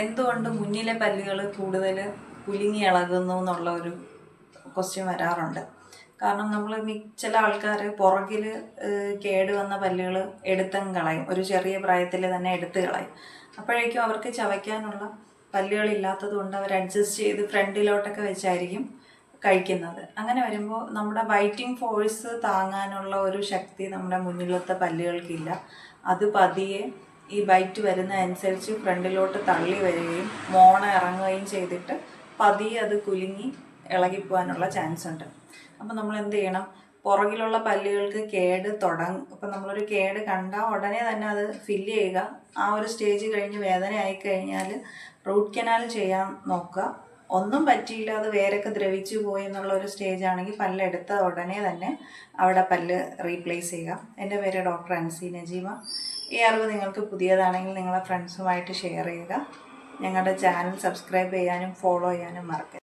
എന്തുകൊണ്ട് മുന്നിലെ പല്ലുകൾ കൂടുതൽ കുലുങ്ങി ഇളകുന്നു എന്നുള്ള ഒരു ക്വസ്റ്റ്യൻ വരാറുണ്ട്. കാരണം നമ്മൾ ചില ആൾക്കാർ പുറകിൽ കേടുവന്ന പല്ലുകൾ എടുത്തും കളയും. ഒരു ചെറിയ പ്രായത്തിൽ തന്നെ എടുത്ത് കളയും. അപ്പോഴേക്കും അവർക്ക് ചവയ്ക്കാനുള്ള പല്ലുകളില്ലാത്തത് കൊണ്ട് അവർ അഡ്ജസ്റ്റ് ചെയ്ത് ഫ്രണ്ടിലോട്ടൊക്കെ വെച്ചായിരിക്കും കഴിക്കുന്നത്. അങ്ങനെ വരുമ്പോൾ നമ്മുടെ ബൈറ്റിംഗ് ഫോഴ്സ് താങ്ങാനുള്ള ഒരു ശക്തി നമ്മുടെ മുന്നിലത്തെ പല്ലുകൾക്കില്ല. അത് പതിയെ ഈ ബൈറ്റ് വരുന്ന അനുസരിച്ച് ഫ്രണ്ടിലോട്ട് തള്ളി വരികയും മോണ ഇറങ്ങുകയും ചെയ്തിട്ട് പതിയെ അത് കുലുങ്ങി ഇളകിപ്പോകാനുള്ള ചാൻസ് ഉണ്ട്. അപ്പം നമ്മൾ എന്ത് ചെയ്യണം? പുറകിലുള്ള പല്ലുകൾക്ക് കേട് തുടങ്ങും. ഇപ്പം നമ്മളൊരു കേട് കണ്ടാൽ ഉടനെ തന്നെ അത് ഫില്ല് ചെയ്യുക. ആ ഒരു സ്റ്റേജ് കഴിഞ്ഞ് വേദന ആയിക്കഴിഞ്ഞാൽ റൂട്ട് കനാൽ ചെയ്യാൻ നോക്കുക. ഒന്നും പറ്റിയില്ല അത് വേരൊക്കെ ദ്രവിച്ചു പോയി എന്നുള്ള ഒരു സ്റ്റേജ് ആണെങ്കിൽ പല്ലെടുത്ത ഉടനെ തന്നെ അവിടെ പല്ല് റീപ്ലേസ് ചെയ്യുക. എന്റെ പേര് ഡോക്ടർ അൻസി നജീമ. ഈ അറിവ് നിങ്ങൾക്ക് പുതിയതാണെങ്കിൽ നിങ്ങളെ ഫ്രണ്ട്സുമായിട്ട് ഷെയർ ചെയ്യുക. ഞങ്ങളുടെ ചാനൽ സബ്സ്ക്രൈബ് ചെയ്യാനും ഫോളോ ചെയ്യാനും മറക്കരുത്.